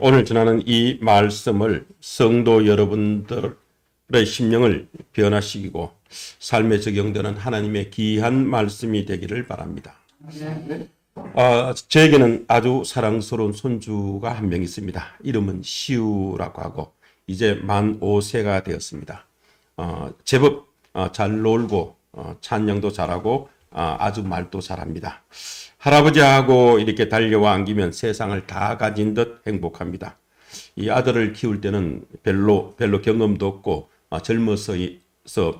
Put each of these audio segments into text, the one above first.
오늘 전하는 이 말씀을 성도 여러분들의 심령을 변화시키고 삶에 적용되는 하나님의 귀한 말씀이 되기를 바랍니다. 아, 저에게는 아주 사랑스러운 손주가 한 명 있습니다. 이름은 시우라고 하고 이제 만 5세가 되었습니다. 어, 제법 어, 잘 놀고 어, 찬양도 잘하고 어, 아주 말도 잘합니다. 할아버지하고 이렇게 달려와 안기면 세상을 다 가진 듯 행복합니다. 이 아들을 키울 때는 별로 별로 경험도 없고 아, 젊어서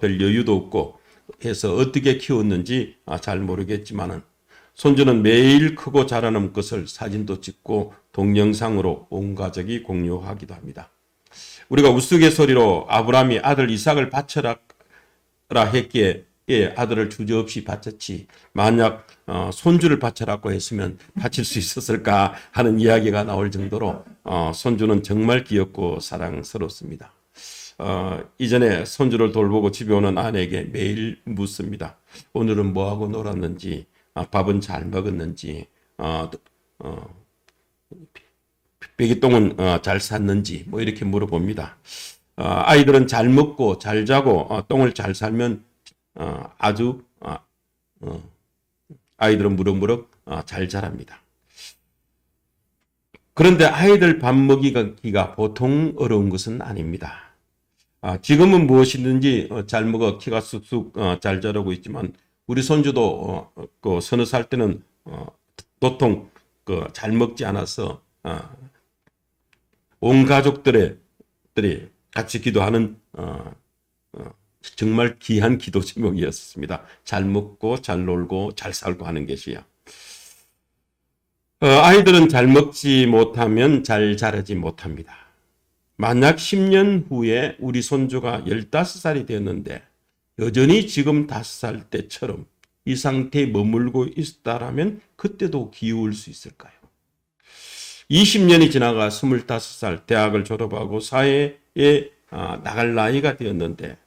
별 여유도 없고 해서 어떻게 키웠는지 아, 잘 모르겠지만은 손주는 매일 크고 자라는 것을 사진도 찍고 동영상으로 온 가족이 공유하기도 합니다. 우리가 우스갯소리로 아브라함이 아들 이삭을 바쳐라 했기에 예, 아들을 주저없이 바쳤지 만약 어, 손주를 바쳐라고 했으면 바칠 수 있었을까 하는 이야기가 나올 정도로 어, 손주는 정말 귀엽고 사랑스럽습니다. 어, 이전에 손주를 돌보고 집에 오는 아내에게 매일 묻습니다. 오늘은 뭐하고 놀았는지, 아, 밥은 잘 먹었는지, 어, 어, 배기똥은 어, 잘 샀는지, 뭐 이렇게 물어봅니다. 어, 아이들은 잘 먹고 잘 자고 어, 똥을 잘 살면 어, 아주 어, 어, 아이들은 무럭무럭 어, 잘 자랍니다. 그런데 아이들 밥 먹이기가 보통 어려운 것은 아닙니다. 아, 지금은 무엇이든지 어, 잘 먹어 키가 쑥쑥 어, 잘 자라고 있지만 우리 손주도 어, 어, 그 서너 살 때는 어, 도통 그잘 먹지 않아서 어, 온 가족들의 들이 같이 기도하는 어, 어, 정말 귀한 기도 제목이었습니다. 잘 먹고 잘 놀고 잘 살고 하는 것이야. 어, 아이들은 잘 먹지 못하면 잘 자라지 못합니다. 만약 10년 후에 우리 손주가 15살이 되었는데 여전히 지금 5살 때처럼 이 상태에 머물고 있다라면 그때도 기울 수 있을까요? 20년이 지나가 25살 대학을 졸업하고 사회에 아, 나갈 나이가 되었는데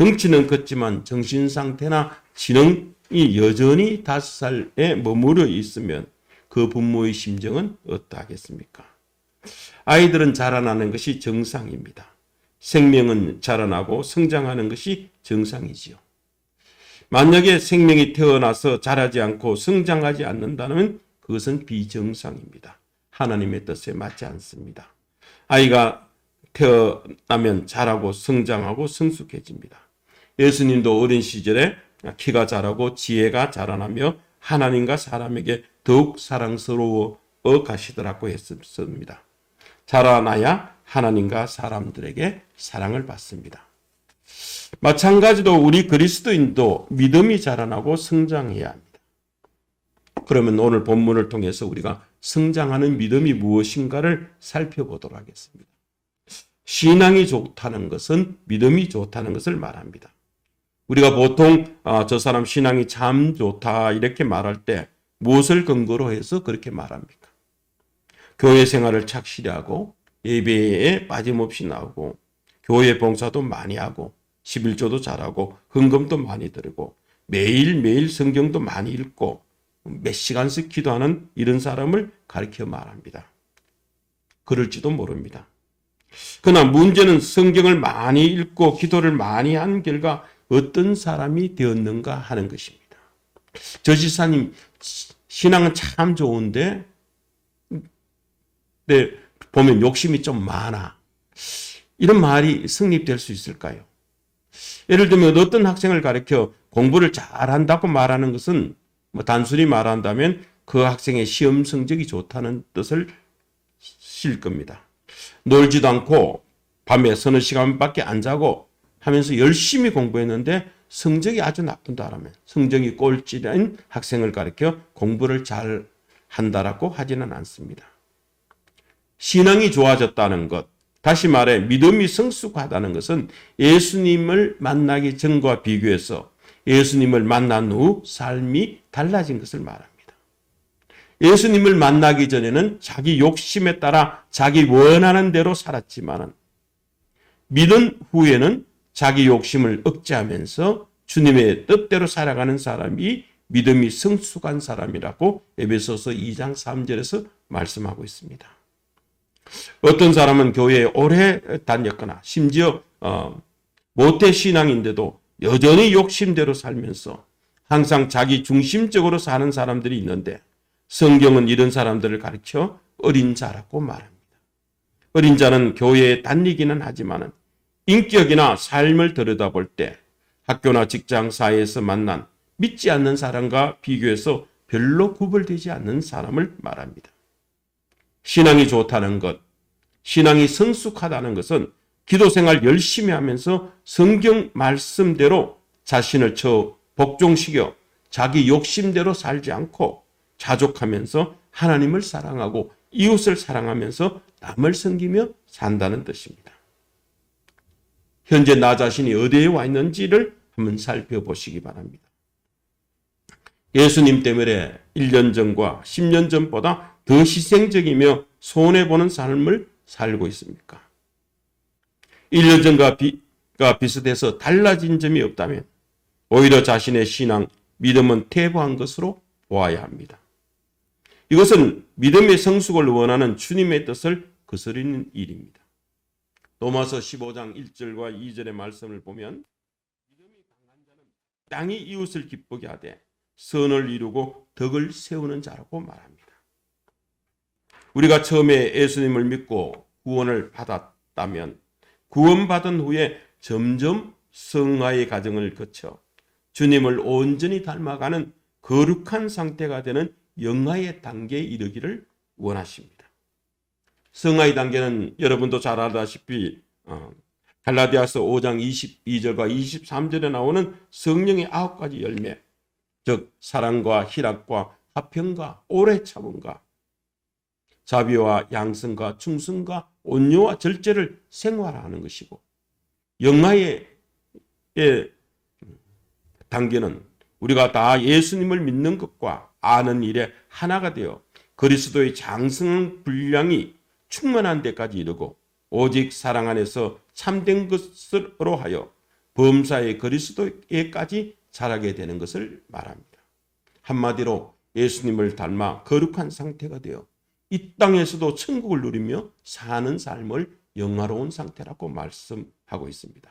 덩치는 컸지만 정신 상태나 지능이 여전히 5살에 머무르 있으면 그 부모의 심정은 어떠하겠습니까? 아이들은 자라나는 것이 정상입니다. 생명은 자라나고 성장하는 것이 정상이지요. 만약에 생명이 태어나서 자라지 않고 성장하지 않는다면 그것은 비정상입니다. 하나님의 뜻에 맞지 않습니다. 아이가 태어나면 자라고 성장하고 성숙해집니다. 예수님도 어린 시절에 키가 자라고 지혜가 자라나며 하나님과 사람에게 더욱 사랑스러워 가시더라고 했습니다. 자라나야 하나님과 사람들에게 사랑을 받습니다. 마찬가지로 우리 그리스도인도 믿음이 자라나고 성장해야 합니다. 그러면 오늘 본문을 통해서 우리가 성장하는 믿음이 무엇인가를 살펴보도록 하겠습니다. 신앙이 좋다는 것은 믿음이 좋다는 것을 말합니다. 우리가 보통 아, 저 사람 신앙이 참 좋다 이렇게 말할 때 무엇을 근거로 해서 그렇게 말합니까? 교회 생활을 착실히 하고 예배에 빠짐없이 나오고 교회 봉사도 많이 하고 11조도 잘하고 헌금도 많이 드리고 매일매일 성경도 많이 읽고 몇 시간씩 기도하는 이런 사람을 가리켜 말합니다. 그럴지도 모릅니다. 그러나 문제는 성경을 많이 읽고 기도를 많이 한 결과 어떤 사람이 되었는가 하는 것입니다. 저 지사님 신앙은 참 좋은데 네, 보면 욕심이 좀 많아. 이런 말이 성립될 수 있을까요? 예를 들면 어떤 학생을 가르쳐 공부를 잘한다고 말하는 것은 뭐 단순히 말한다면 그 학생의 시험 성적이 좋다는 뜻을 실 겁니다. 놀지도 않고 밤에 서너 시간밖에 안 자고 하면서 열심히 공부했는데 성적이 아주 나쁜다라면 성적이 꼴찌인 학생을 가르쳐 공부를 잘 한다라고 하지는 않습니다. 신앙이 좋아졌다는 것, 다시 말해 믿음이 성숙하다는 것은 예수님을 만나기 전과 비교해서 예수님을 만난 후 삶이 달라진 것을 말합니다. 예수님을 만나기 전에는 자기 욕심에 따라 자기 원하는 대로 살았지만은 믿은 후에는 자기 욕심을 억제하면서 주님의 뜻대로 살아가는 사람이 믿음이 성숙한 사람이라고 에베소서 2장 3절에서 말씀하고 있습니다. 어떤 사람은 교회에 오래 다녔거나 심지어 어, 모태 신앙인데도 여전히 욕심대로 살면서 항상 자기 중심적으로 사는 사람들이 있는데 성경은 이런 사람들을 가르쳐 어린 자라고 말합니다. 어린 자는 교회에 다니기는 하지만 인격이나 삶을 들여다볼 때 학교나 직장 사이에서 만난 믿지 않는 사람과 비교해서 별로 구별되지 않는 사람을 말합니다. 신앙이 좋다는 것, 신앙이 성숙하다는 것은 기도 생활 열심히 하면서 성경 말씀대로 자신을 쳐 복종시켜 자기 욕심대로 살지 않고 자족하면서 하나님을 사랑하고 이웃을 사랑하면서 남을 섬기며 산다는 뜻입니다. 현재 나 자신이 어디에 와 있는지를 한번 살펴보시기 바랍니다. 예수님 때문에 1년 전과 10년 전보다 더 희생적이며 손해보는 삶을 살고 있습니까? 1년 전과 비가 비슷해서 달라진 점이 없다면 오히려 자신의 신앙, 믿음은 퇴보한 것으로 보아야 합니다. 이것은 믿음의 성숙을 원하는 주님의 뜻을 거스르는 일입니다. 로마서 15장 1절과 2절의 말씀을 보면 믿음이 강한 자는 땅이 이웃을 기쁘게 하되 선을 이루고 덕을 세우는 자라고 말합니다. 우리가 처음에 예수님을 믿고 구원을 받았다면 구원받은 후에 점점 성화의 과정을 거쳐 주님을 온전히 닮아가는 거룩한 상태가 되는 영화의 단계에 이르기를 원하십니다. 성화의 단계는 여러분도 잘 알다시피 어, 갈라디아서 5장 22절과 23절에 나오는 성령의 아홉 가지 열매, 즉 사랑과 희락과 화평과 오래 참음과 자비와 양성과 충성과 온유와 절제를 생활하는 것이고 영화의 단계는 우리가 다 예수님을 믿는 것과 아는 일에 하나가 되어 그리스도의 장성 분량이 충만한 데까지 이르고 오직 사랑 안에서 참된 것으로 하여 범사의 그리스도에까지 자라게 되는 것을 말합니다. 한마디로 예수님을 닮아 거룩한 상태가 되어 이 땅에서도 천국을 누리며 사는 삶을 영화로운 상태라고 말씀하고 있습니다.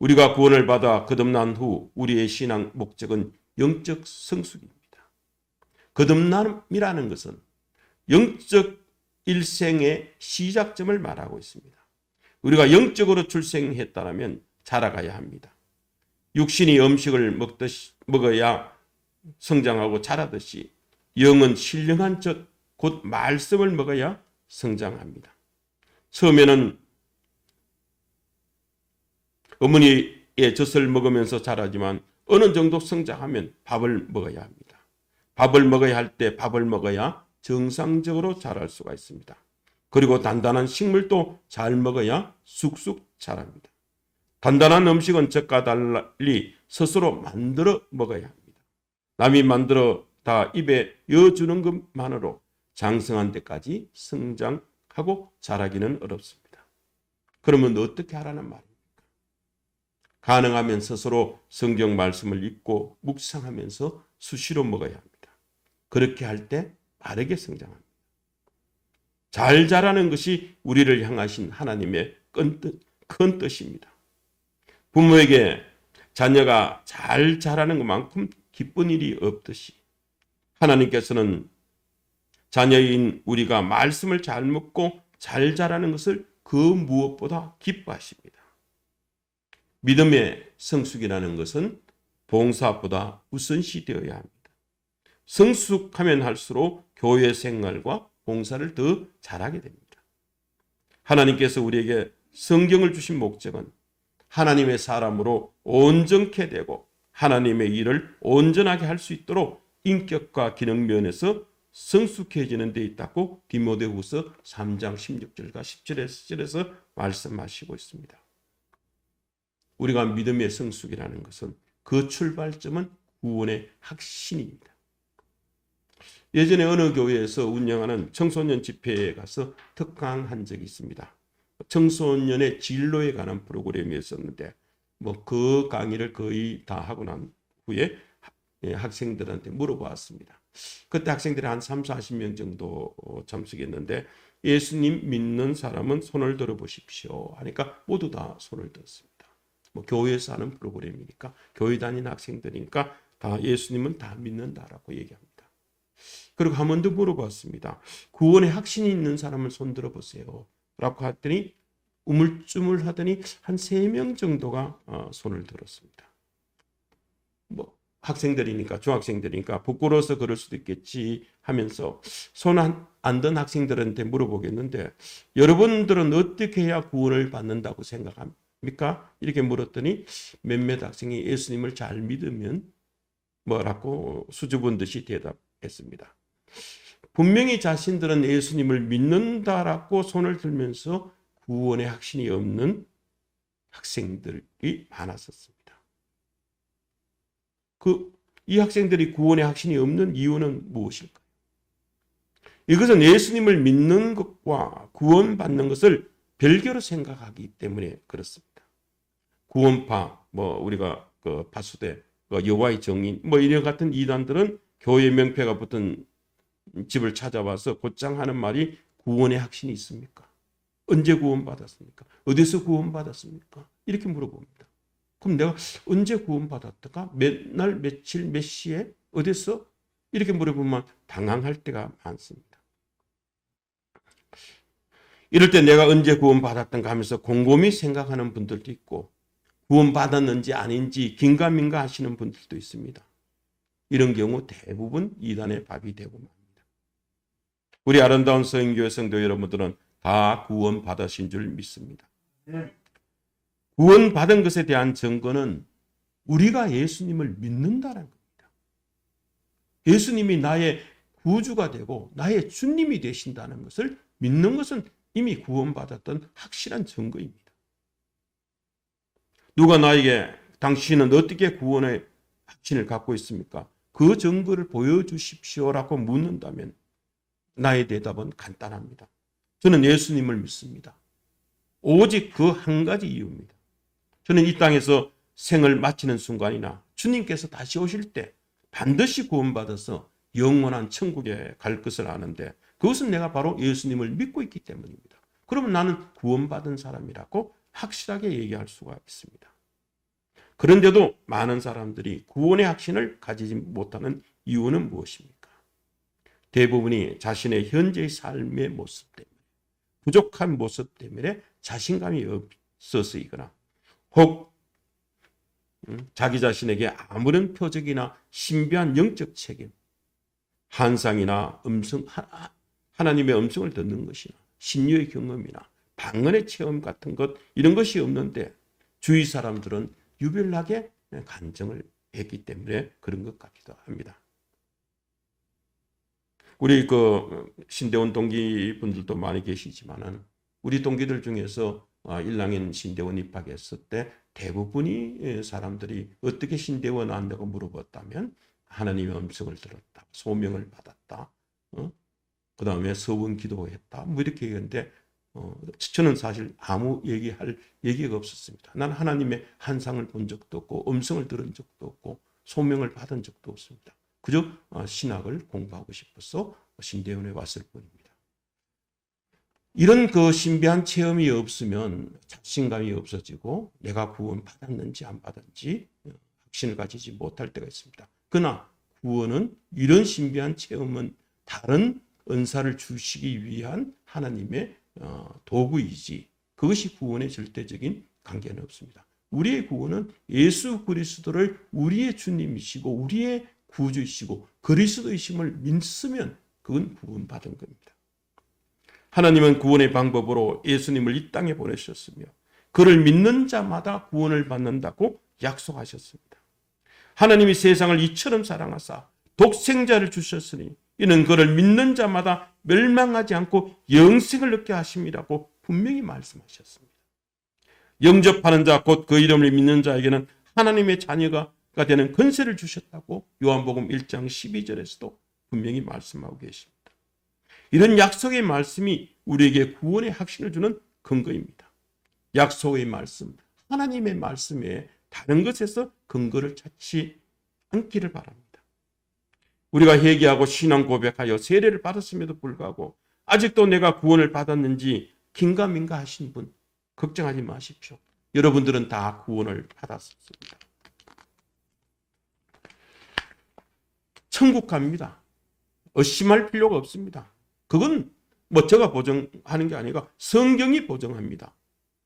우리가 구원을 받아 거듭난 후 우리의 신앙 목적은 영적 성숙입니다. 거듭남이라는 것은 영적 일생의 시작점을 말하고 있습니다. 우리가 영적으로 출생했다면 자라가야 합니다. 육신이 음식을 먹듯이 먹어야 성장하고 자라듯이 영은 신령한 젖, 곧 말씀을 먹어야 성장합니다. 처음에는 어머니의 젖을 먹으면서 자라지만 어느 정도 성장하면 밥을 먹어야 합니다. 밥을 먹어야 할 때 밥을 먹어야 정상적으로 자랄 수가 있습니다. 그리고 단단한 식물도 잘 먹어야 쑥쑥 자랍니다. 단단한 음식은 적과 달리 스스로 만들어 먹어야 합니다. 남이 만들어 다 입에 여주는 것만으로 장성한 데까지 성장하고 자라기는 어렵습니다. 그러면 어떻게 하라는 말입니까? 가능하면 스스로 성경 말씀을 읽고 묵상하면서 수시로 먹어야 합니다. 그렇게 할 때 빠르게 성장합니다. 잘 자라는 것이 우리를 향하신 하나님의 큰, 뜻, 큰 뜻입니다. 부모에게 자녀가 잘 자라는 것만큼 기쁜 일이 없듯이 하나님께서는 자녀인 우리가 말씀을 잘 먹고 잘 자라는 것을 그 무엇보다 기뻐하십니다. 믿음의 성숙이라는 것은 봉사보다 우선시 되어야 합니다. 성숙하면 할수록 교회 생활과 봉사를 더 잘하게 됩니다. 하나님께서 우리에게 성경을 주신 목적은 하나님의 사람으로 온전케 되고 하나님의 일을 온전하게 할 수 있도록 인격과 기능 면에서 성숙해지는 데 있다고 디모데후서 3장 16절과 17절에서 말씀하시고 있습니다. 우리가 믿음의 성숙이라는 것은 그 출발점은 구원의 확신입니다. 예전에 어느 교회에서 운영하는 청소년 집회에 가서 특강한 적이 있습니다. 청소년의 진로에 관한 프로그램이었었는데 뭐 그 강의를 거의 다 하고 난 후에 예, 학생들한테 물어보았습니다. 그때 학생들이 한 3, 40명 정도 어, 참석했는데 예수님 믿는 사람은 손을 들어 보십시오. 하니까 모두 다 손을 들었습니다. 뭐 교회에서 하는 프로그램이니까 교회 다니는 학생들이니까 다 예수님은 다 믿는다라고 얘기합니다. 그리고 한번더 물어봤습니다. 구원에 확신이 있는 사람을 손 들어 보세요. 라고 했더니 우물쭈물 하더니 한 세 명 정도가 어, 손을 들었습니다. 뭐 학생들이니까 중학생들이니까 부끄러워서 그럴 수도 있겠지 하면서 손 안 든 학생들한테 물어보겠는데 여러분들은 어떻게 해야 구원을 받는다고 생각합니까? 이렇게 물었더니 몇몇 학생이 예수님을 잘 믿으면 뭐라고 수줍은 듯이 대답했습니다. 분명히 자신들은 예수님을 믿는다라고 손을 들면서 구원의 확신이 없는 학생들이 많았었습니다. 그 이 학생들이 구원의 확신이 없는 이유는 무엇일까요? 이것은 예수님을 믿는 것과 구원받는 것을 별개로 생각하기 때문에 그렇습니다. 구원파, 뭐 우리가 그 파수대, 그 여호와의 정인, 뭐 이런 같은 이단들은 교회 명패가 붙은 집을 찾아와서 곧장 하는 말이 구원의 확신이 있습니까? 언제 구원받았습니까? 어디서 구원받았습니까? 이렇게 물어봅니다. 그럼 내가 언제 구원받았다가 몇 날, 며칠, 몇 시에, 어디서? 이렇게 물어보면 당황할 때가 많습니다. 이럴 때 내가 언제 구원받았던가 하면서 곰곰이 생각하는 분들도 있고 구원받았는지 아닌지 긴가민가 하시는 분들도 있습니다. 이런 경우 대부분 이단의 밥이 되고 맙니다. 우리 아름다운 서인교회 성도 여러분들은 다 구원 받으신 줄 믿습니다. 구원 받은 것에 대한 증거는 우리가 예수님을 믿는다는 겁니다. 예수님이 나의 구주가 되고 나의 주님이 되신다는 것을 믿는 것은 이미 구원받았던 확실한 증거입니다. 누가 나에게 당신은 어떻게 구원의 확신을 갖고 있습니까? 그 증거를 보여주십시오라고 묻는다면 나의 대답은 간단합니다. 저는 예수님을 믿습니다. 오직 그 한 가지 이유입니다. 저는 이 땅에서 생을 마치는 순간이나 주님께서 다시 오실 때 반드시 구원받아서 영원한 천국에 갈 것을 아는데 그것은 내가 바로 예수님을 믿고 있기 때문입니다. 그러면 나는 구원받은 사람이라고 확실하게 얘기할 수가 있습니다. 그런데도 많은 사람들이 구원의 확신을 가지지 못하는 이유는 무엇입니까? 대부분이 자신의 현재의 삶의 모습 때문에, 부족한 모습 때문에 자신감이 없어서이거나, 혹 음, 자기 자신에게 아무런 표적이나 신비한 영적 책임, 한상이나 음성, 하나님의 음성을 듣는 것이나, 신유의 경험이나, 방언의 체험 같은 것, 이런 것이 없는데, 주위 사람들은 유별나게 간증을 했기 때문에 그런 것 같기도 합니다. 우리 그 신대원 동기 분들도 많이 계시지만은 우리 동기들 중에서 아, 일랑인 신대원 입학했을 때 대부분이 사람들이 어떻게 신대원 안다고 물어봤다면 하나님의 음성을 들었다, 소명을 받았다, 어? 그 다음에 서원 기도했다, 뭐 이렇게 얘기했는데 어, 저는 사실 아무 얘기할 얘기가 없었습니다. 난 하나님의 한상을 본 적도 없고 음성을 들은 적도 없고 소명을 받은 적도 없습니다. 그저 어, 신학을 공부하고 싶어서 신대원에 왔을 뿐입니다. 이런 그 신비한 체험이 없으면 자신감이 없어지고 내가 구원 받았는지 안 받았는지 어, 확신을 가지지 못할 때가 있습니다. 그러나 구원은 이런 신비한 체험은 다른 은사를 주시기 위한 하나님의 어, 도구이지 그것이 구원의 절대적인 관계는 없습니다. 우리의 구원은 예수 그리스도를 우리의 주님이시고 우리의 구주이시고 그리스도이심을 믿으면 그건 구원받은 겁니다. 하나님은 구원의 방법으로 예수님을 이 땅에 보내셨으며 그를 믿는 자마다 구원을 받는다고 약속하셨습니다. 하나님이 세상을 이처럼 사랑하사 독생자를 주셨으니 이는 그를 믿는 자마다 멸망하지 않고 영생을 얻게 하심이라고 분명히 말씀하셨습니다. 영접하는 자 곧 그 이름을 믿는 자에게는 하나님의 자녀가 되는 권세를 주셨다고 요한복음 1장 12절에서도 분명히 말씀하고 계십니다. 이런 약속의 말씀이 우리에게 구원의 확신을 주는 근거입니다. 약속의 말씀, 하나님의 말씀에 다른 것에서 근거를 찾지 않기를 바랍니다. 우리가 회개하고 신앙 고백하여 세례를 받았음에도 불구하고 아직도 내가 구원을 받았는지 긴가민가 하신 분 걱정하지 마십시오. 여러분들은 다 구원을 받았습니다. 천국 갑니다. 의심할 필요가 없습니다. 그건 뭐 제가 보정하는 게 아니라 성경이 보정합니다.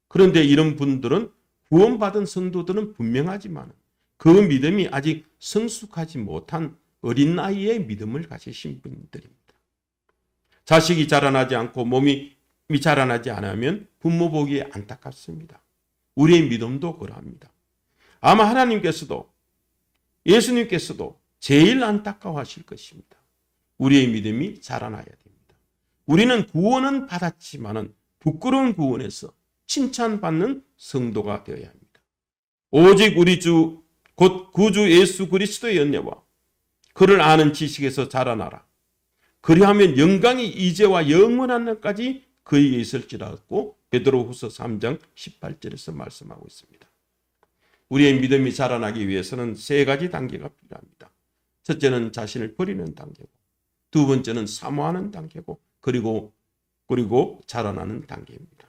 그런데 이런 분들은 구원받은 성도들은 분명하지만 그 믿음이 아직 성숙하지 못한 어린 나이의 믿음을 가지신 분들입니다. 자식이 자라나지 않고 몸이 자라나지 않으면 부모 보기에 안타깝습니다. 우리의 믿음도 그러합니다. 아마 하나님께서도 예수님께서도 제일 안타까워하실 것입니다. 우리의 믿음이 자라나야 됩니다. 우리는 구원은 받았지만은 부끄러운 구원에서 칭찬받는 성도가 되어야 합니다. 오직 우리 주, 곧 구주 예수 그리스도의 연애와 그를 아는 지식에서 자라나라. 그리하면 영광이 이제와 영원한 날까지 그에게 있을지라고 베드로후서 3장 18절에서 말씀하고 있습니다. 우리의 믿음이 자라나기 위해서는 세 가지 단계가 필요합니다. 첫째는 자신을 버리는 단계고, 두 번째는 사모하는 단계고, 그리고 그리고 자라나는 단계입니다.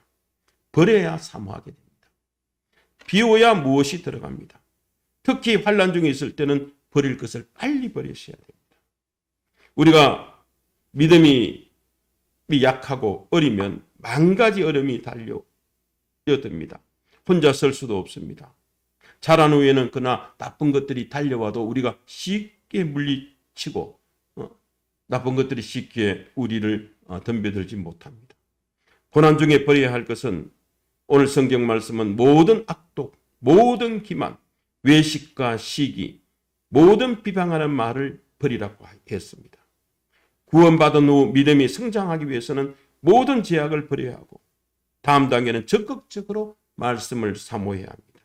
버려야 사모하게 됩니다. 비워야 무엇이 들어갑니다. 특히 환란 중에 있을 때는 버릴 것을 빨리 버리셔야 됩니다. 우리가 믿음이 약하고 어리면 만 가지 어려움이 달려듭니다. 혼자 설 수도 없습니다. 자란 후에는 그나 나쁜 것들이 달려와도 우리가 쉽게 물리치고 어, 나쁜 것들이 쉽게 우리를 어, 덤벼들지 못합니다. 고난 중에 버려야 할 것은 오늘 성경 말씀은 모든 악독, 모든 기만, 외식과 시기, 모든 비방하는 말을 버리라고 했습니다. 구원받은 후 믿음이 성장하기 위해서는 모든 제약을 버려야 하고 다음 단계는 적극적으로 말씀을 사모해야 합니다.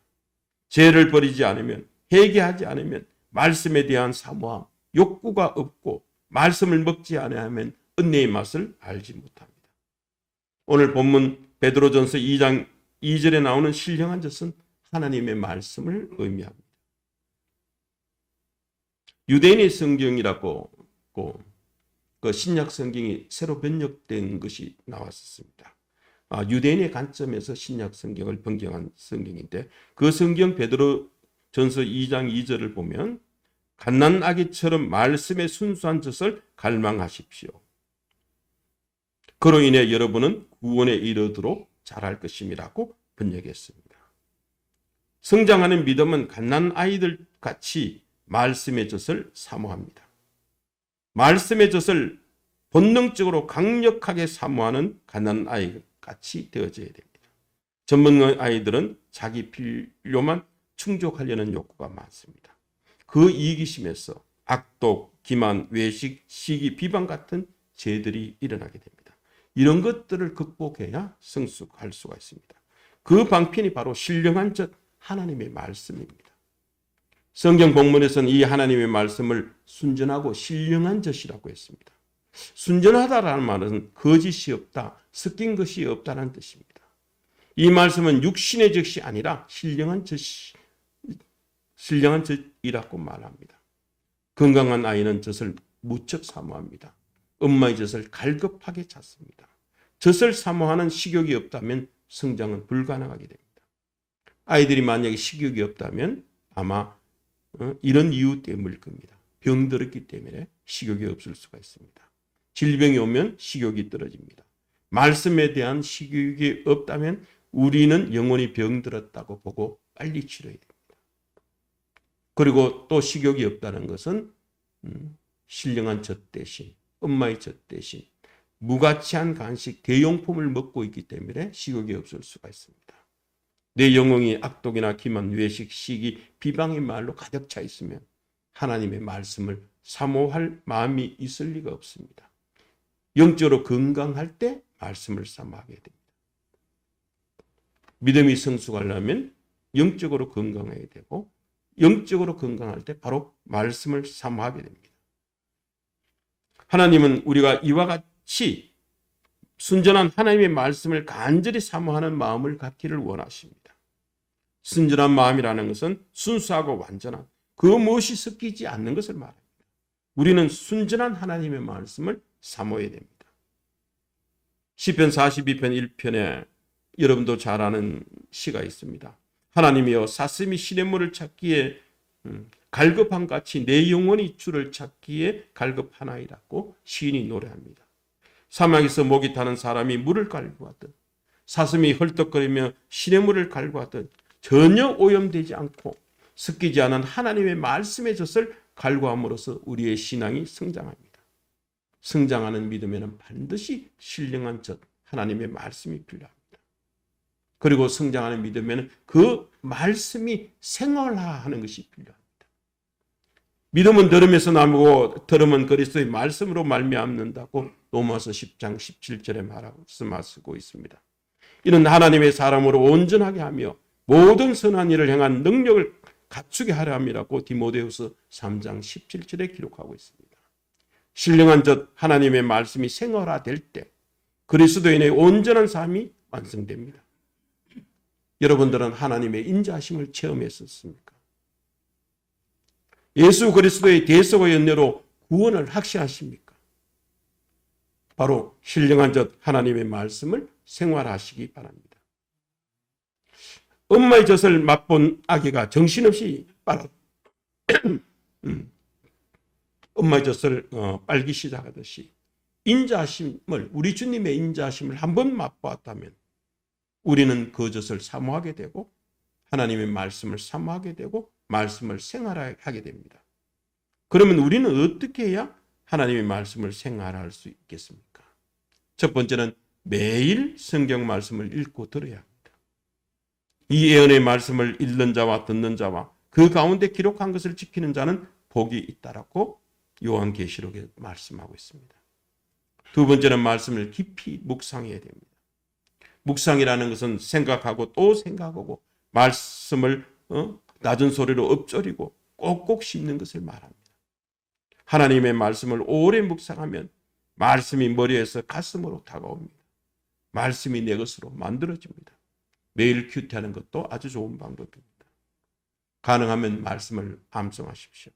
죄를 버리지 않으면 회개하지 않으면 말씀에 대한 사모함, 욕구가 없고 말씀을 먹지 않으면 은혜의 맛을 알지 못합니다. 오늘 본문 베드로전서 2장 2절에 나오는 신령한 젖은 하나님의 말씀을 의미합니다. 유대인의 성경이라고 그 신약 성경이 새로 번역된 것이 나왔었습니다. 아, 유대인의 관점에서 신약 성경을 변경한 성경인데 그 성경 베드로 전서 2장 2절을 보면 갓난 아기처럼 말씀의 순수한 젖을 갈망하십시오. 그로 인해 여러분은 구원에 이르도록 잘할 것임이라고 번역했습니다. 성장하는 믿음은 갓난 아이들 같이 말씀의 젖을 사모합니다. 말씀의 젖을 본능적으로 강력하게 사모하는 가난 아이 같이 되어져야 됩니다. 전문 아이들은 자기 필요만 충족하려는 욕구가 많습니다. 그 이기심에서 악독, 기만, 외식, 시기, 비방 같은 죄들이 일어나게 됩니다. 이런 것들을 극복해야 성숙할 수가 있습니다. 그 방편이 바로 신령한 젖 하나님의 말씀입니다. 성경 본문에서는 이 하나님의 말씀을 순전하고 신령한 젖이라고 했습니다. 순전하다라는 말은 거짓이 없다, 섞인 것이 없다는 뜻입니다. 이 말씀은 육신의 젖이 아니라 신령한 젖이 신령한 젖이라고 말합니다. 건강한 아이는 젖을 무척 사모합니다. 엄마의 젖을 갈급하게 찾습니다. 젖을 사모하는 식욕이 없다면 성장은 불가능하게 됩니다. 아이들이 만약에 식욕이 없다면 아마 어, 이런 이유 때문일 겁니다. 병들었기 때문에 식욕이 없을 수가 있습니다. 질병이 오면 식욕이 떨어집니다. 말씀에 대한 식욕이 없다면 우리는 영원히 병들었다고 보고 빨리 치료해야 됩니다. 그리고 또 식욕이 없다는 것은 음, 신령한 젖 대신 엄마의 젖 대신 무가치한 간식 대용품을 먹고 있기 때문에 식욕이 없을 수가 있습니다. 내 영혼이 악독이나 기만, 외식, 시기, 비방의 말로 가득 차 있으면 하나님의 말씀을 사모할 마음이 있을 리가 없습니다. 영적으로 건강할 때 말씀을 사모하게 됩니다. 믿음이 성숙하려면 영적으로 건강해야 되고 영적으로 건강할 때 바로 말씀을 사모하게 됩니다. 하나님은 우리가 이와 같이 순전한 하나님의 말씀을 간절히 사모하는 마음을 갖기를 원하십니다. 순전한 마음이라는 것은 순수하고 완전한 그 무엇이 섞이지 않는 것을 말합니다. 우리는 순전한 하나님의 말씀을 사모해야 됩니다. 시편 42편 1편에 여러분도 잘 아는 시가 있습니다. 하나님이여 사슴이 시냇물을 찾기에 음, 갈급한 같이 내 영혼이 주를 찾기에 갈급하나이라고 시인이 노래합니다. 사막에서 목이 타는 사람이 물을 갈구하듯 사슴이 헐떡거리며 시냇물을 갈구하듯 전혀 오염되지 않고 습기지 않은 하나님의 말씀의 젖을 갈구함으로써 우리의 신앙이 성장합니다. 성장하는 믿음에는 반드시 신령한 젖 하나님의 말씀이 필요합니다. 그리고 성장하는 믿음에는 그 말씀이 생활화하는 것이 필요합니다. 믿음은 들음에서 나무고 들음은 그리스도의 말씀으로 말미암는다고 로마서 10장 17절에 말씀하고 있습니다. 이는 하나님의 사람으로 온전하게 하며 모든 선한 일을 행한 능력을 갖추게 하려 함이라고 디모데후서 3장 17절에 기록하고 있습니다. 신령한 젖 하나님의 말씀이 생활화될 때 그리스도인의 온전한 삶이 완성됩니다. 여러분들은 하나님의 인자하심을 체험했었습니까? 예수 그리스도의 대속의 연례로 구원을 확신하십니까? 바로 신령한 젖 하나님의 말씀을 생활하시기 바랍니다. 엄마의 젖을 맛본 아기가 정신없이 빨아 음. 엄마의 젖을 어, 빨기 시작하듯이 인자하심을 우리 주님의 인자하심을 한 번 맛보았다면 우리는 그 젖을 사모하게 되고 하나님의 말씀을 사모하게 되고 말씀을 생활하게 됩니다. 그러면 우리는 어떻게 해야 하나님의 말씀을 생활할 수 있겠습니까? 첫 번째는 매일 성경 말씀을 읽고 들어야 합니다. 이 예언의 말씀을 읽는 자와 듣는 자와 그 가운데 기록한 것을 지키는 자는 복이 있다라고 요한계시록에 말씀하고 있습니다. 두 번째는 말씀을 깊이 묵상해야 됩니다. 묵상이라는 것은 생각하고 또 생각하고 말씀을 어? 낮은 소리로 엎조리고 꼭꼭 씹는 것을 말합니다. 하나님의 말씀을 오래 묵상하면 말씀이 머리에서 가슴으로 다가옵니다. 말씀이 내 것으로 만들어집니다. 매일 큐티하는 것도 아주 좋은 방법입니다. 가능하면 말씀을 암송하십시오.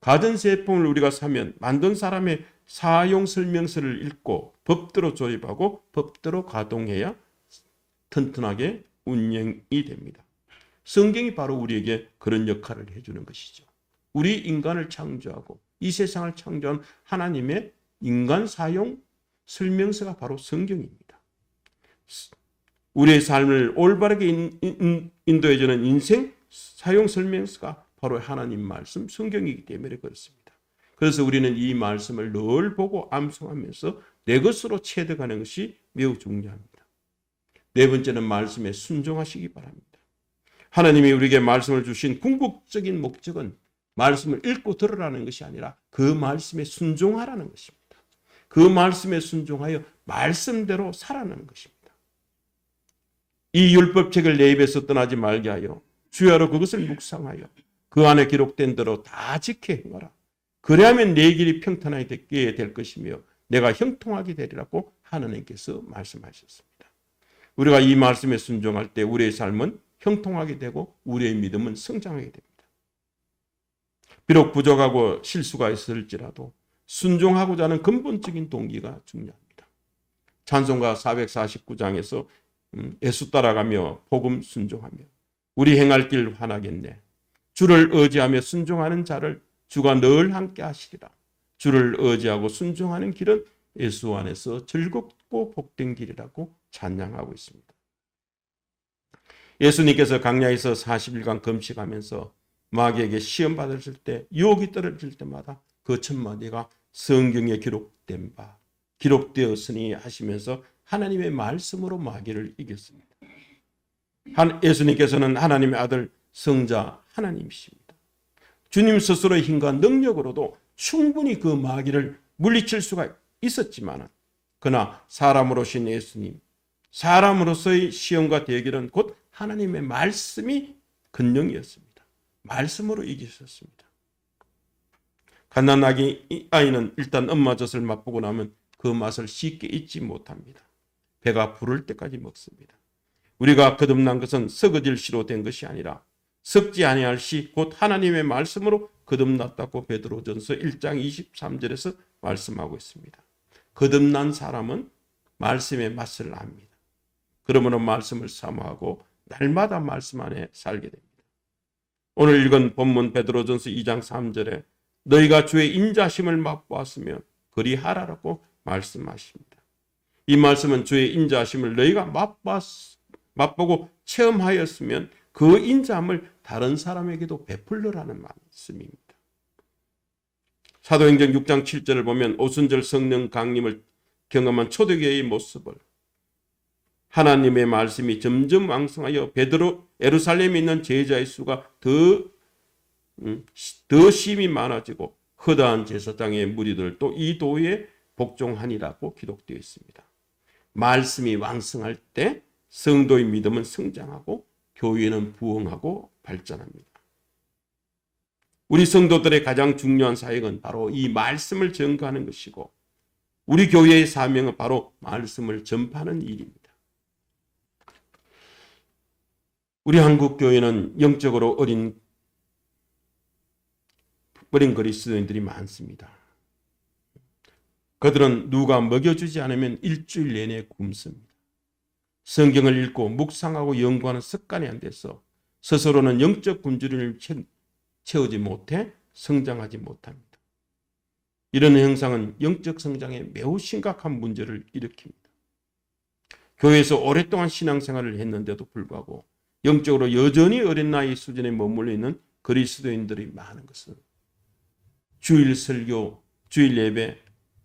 가전제품을 우리가 사면 만든 사람의 사용 설명서를 읽고 법대로 조립하고 법대로 가동해야 튼튼하게 운영이 됩니다. 성경이 바로 우리에게 그런 역할을 해주는 것이죠. 우리 인간을 창조하고 이 세상을 창조한 하나님의 인간 사용 설명서가 바로 성경입니다. 우리의 삶을 올바르게 인도해주는 인생 사용 설명서가 바로 하나님 말씀 성경이기 때문에 그렇습니다. 그래서 우리는 이 말씀을 늘 보고 암송하면서 내 것으로 체득하는 것이 매우 중요합니다. 네 번째는 말씀에 순종하시기 바랍니다. 하나님이 우리에게 말씀을 주신 궁극적인 목적은 말씀을 읽고 들으라는 것이 아니라 그 말씀에 순종하라는 것입니다. 그 말씀에 순종하여 말씀대로 살아가는 것입니다. 이 율법책을 내 입에서 떠나지 말게 하여 주야로 그것을 묵상하여 그 안에 기록된 대로 다 지켜 행하라. 그래야면 내 길이 평탄하게 될 것이며 내가 형통하게 되리라고 하나님께서 말씀하셨습니다. 우리가 이 말씀에 순종할 때 우리의 삶은 형통하게 되고 우리의 믿음은 성장하게 됩니다. 비록 부족하고 실수가 있을지라도 순종하고자 하는 근본적인 동기가 중요합니다. 찬송가 449장에서 음, 예수 따라가며 복음 순종하며 우리 행할 길 환하겠네. 주를 의지하며 순종하는 자를 주가 늘 함께 하시리라. 주를 의지하고 순종하는 길은 예수 안에서 즐겁고 복된 길이라고 찬양하고 있습니다. 예수님께서 강야에서 40일간 금식하면서 마귀에게 시험 받으실 때 유혹이 떨어질 때마다 그 첫마디가 성경에 기록된 바 기록되었으니 하시면서 하나님의 말씀으로 마귀를 이겼습니다. 한 예수님께서는 하나님의 아들 성자 하나님이십니다. 주님 스스로의 힘과 능력으로도 충분히 그 마귀를 물리칠 수가 있었지만 그러나 사람으로신 예수님 사람으로서의 시험과 대결은 곧 하나님의 말씀이 근령이었습니다. 말씀으로 이기셨습니다. 갓난 아기 아이는 일단 엄마 젖을 맛보고 나면 그 맛을 쉽게 잊지 못합니다. 배가 부를 때까지 먹습니다. 우리가 거듭난 것은 썩어질 시로 된 것이 아니라 썩지 아니할 시 곧 하나님의 말씀으로 거듭났다고 베드로전서 1장 23절에서 말씀하고 있습니다. 거듭난 사람은 말씀의 맛을 압니다. 그러므로 말씀을 사모하고 날마다 말씀 안에 살게 됩니다. 오늘 읽은 본문 베드로전서 2장 3절에 너희가 주의 인자심을 맛보았으면 그리하라라고 말씀하십니다. 이 말씀은 주의 인자심을 너희가 맛봤, 맛보고 체험하였으면 그 인자함을 다른 사람에게도 베풀려라는 말씀입니다. 사도행전 6장 7절을 보면 오순절 성령 강림을 경험한 초대교회의 모습을 하나님의 말씀이 점점 왕성하여 베드로 에루살렘에 있는 제자의 수가 더, 음, 더 심히 많아지고 허다한 제사장의 무리들 또이 도에 복종하니라고 기록되어 있습니다. 말씀이 왕성할 때 성도의 믿음은 성장하고 교회는 부흥하고 발전합니다. 우리 성도들의 가장 중요한 사역은 바로 이 말씀을 전가하는 것이고 우리 교회의 사명은 바로 말씀을 전파하는 일입니다. 우리 한국 교회는 영적으로 어린 어린 그리스도인들이 많습니다. 그들은 누가 먹여주지 않으면 일주일 내내 굶습니다. 성경을 읽고 묵상하고 연구하는 습관이 안 돼서 스스로는 영적 굶주림을 채우지 못해 성장하지 못합니다. 이런 형상은 영적 성장에 매우 심각한 문제를 일으킵니다. 교회에서 오랫동안 신앙생활을 했는데도 불구하고 영적으로 여전히 어린 나이 수준에 머물러 있는 그리스도인들이 많은 것은 주일 설교, 주일 예배,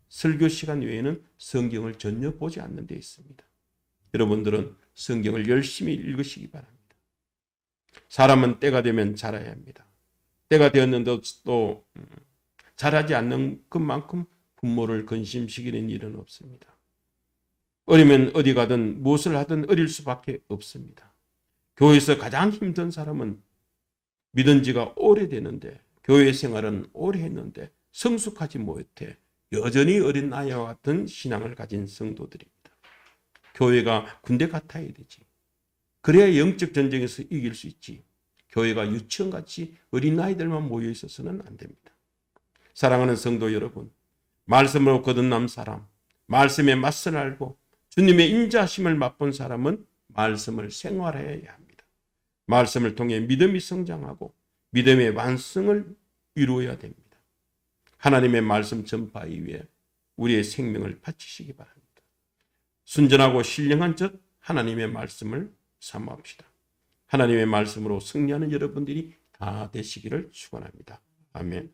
설교 시간 외에는 성경을 전혀 보지 않는 데 있습니다. 여러분들은 성경을 열심히 읽으시기 바랍니다. 사람은 때가 되면 자라야 합니다. 때가 되었는데도 또 음, 자라지 않는 것만큼 부모를 근심시키는 일은 없습니다. 어리면 어디 가든 무엇을 하든 어릴 수밖에 없습니다. 교회에서 가장 힘든 사람은 믿은 지가 오래되는데 교회 생활은 오래 했는데 성숙하지 못해 여전히 어린 나이와 같은 신앙을 가진 성도들입니다. 교회가 군대 같아야 되지. 그래야 영적 전쟁에서 이길 수 있지. 교회가 유치원같이 어린 아이들만 모여 있어서는 안 됩니다. 사랑하는 성도 여러분, 말씀으로 거듭난 사람, 말씀의 맛을 알고 주님의 인자심을 맛본 사람은 말씀을 생활해야 합니다. 말씀을 통해 믿음이 성장하고 믿음의 완성을 이루어야 됩니다. 하나님의 말씀 전파 이후에 우리의 생명을 바치시기 바랍니다. 순전하고 신령한 즉 하나님의 말씀을 삼합시다. 하나님의 말씀으로 승리하는 여러분들이 다 되시기를 축원합니다. 아멘.